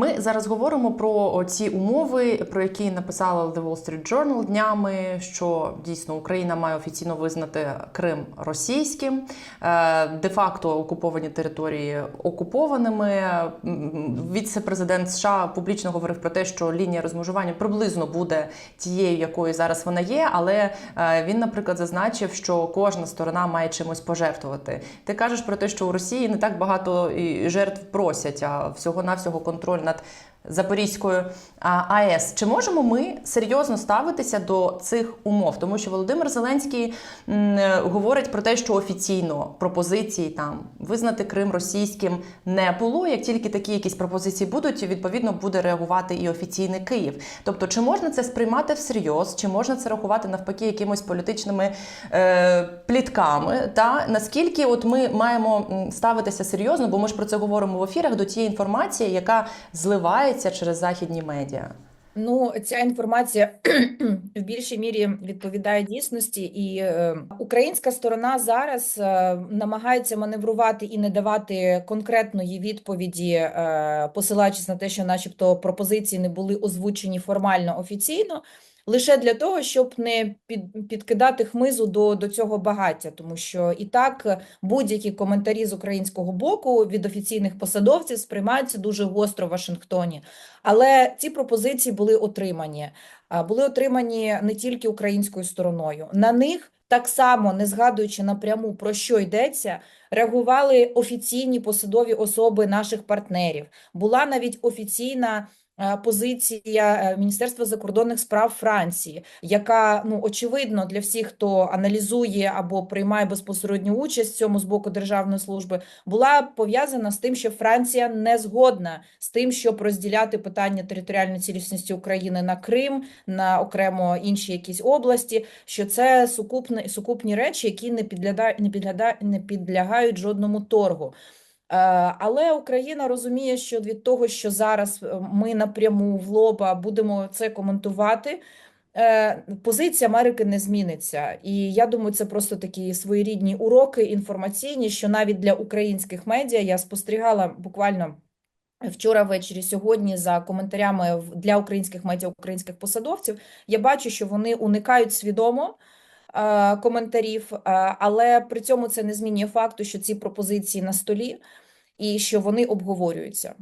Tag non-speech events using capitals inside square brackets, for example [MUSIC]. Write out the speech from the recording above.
Ми зараз говоримо про ці умови, про які написала The Wall Street Journal днями, що дійсно Україна має офіційно визнати Крим російським, е, де-факто окуповані території окупованими. Віце-президент США публічно говорив про те, що лінія розмежування приблизно буде тією, якою зараз вона є, але е, він, наприклад, зазначив, що кожна сторона має чимось пожертвувати. Ти кажеш про те, що у Росії не так багато жертв просять, а всього-навсього контроль над Запорізькою АЕС. Чи можемо ми серйозно ставитися до цих умов? Тому що Володимир Зеленський говорить про те, що офіційно пропозиції там визнати Крим російським не було. Як тільки такі якісь пропозиції будуть, відповідно буде реагувати і офіційний Київ. Тобто, чи можна це сприймати всерйоз, чи можна це рахувати навпаки якимось політичними е, плітками? Та наскільки от ми маємо ставитися серйозно, бо ми ж про це говоримо в ефірах до тієї інформації, яка зливається через західні медіа. Ну, ця інформація [CLEARS THROAT] в більшій мірі відповідає дійсності, і е, українська сторона зараз е, намагається маневрувати і не давати конкретної відповіді, е, посилаючись на те, що, начебто, пропозиції не були озвучені формально офіційно. Лише для того, щоб не під, підкидати хмизу до, до цього багаття, тому що і так е, будь-які коментарі з українського боку від офіційних посадовців сприймаються дуже гостро в Вашингтоні. Але ці пропозиції були отримані. Були отримані не тільки українською стороною. На них так само, не згадуючи напряму про що йдеться, реагували офіційні посадові особи наших партнерів. Була навіть офіційна позиція е, Міністерства закордонних справ Франції, яка ну очевидно для всіх, хто аналізує або приймає безпосередню участь в цьому з боку державної служби, була пов'язана з тим, що Франція не згодна з тим, щоб розділяти питання територіальної цілісності України на Крим, на окремо інші якісь області. Що це сукупні, сукупні речі, які не підлягають, не підлягають, не підлягають жодному торгу. Е, Але Україна розуміє, що від того, що зараз е, ми напряму в лоба будемо це коментувати, е, позиція Америки не зміниться. І я думаю, це просто такі своєрідні уроки інформаційні, що навіть для українських медіа я спостерігала буквально. Вчора ввечері, сьогодні, за коментарями для українських медіа, українських посадовців, я бачу, що вони уникають свідомо коментарів, е, але при цьому це не змінює факту, що ці пропозиції на столі і що вони обговорюються.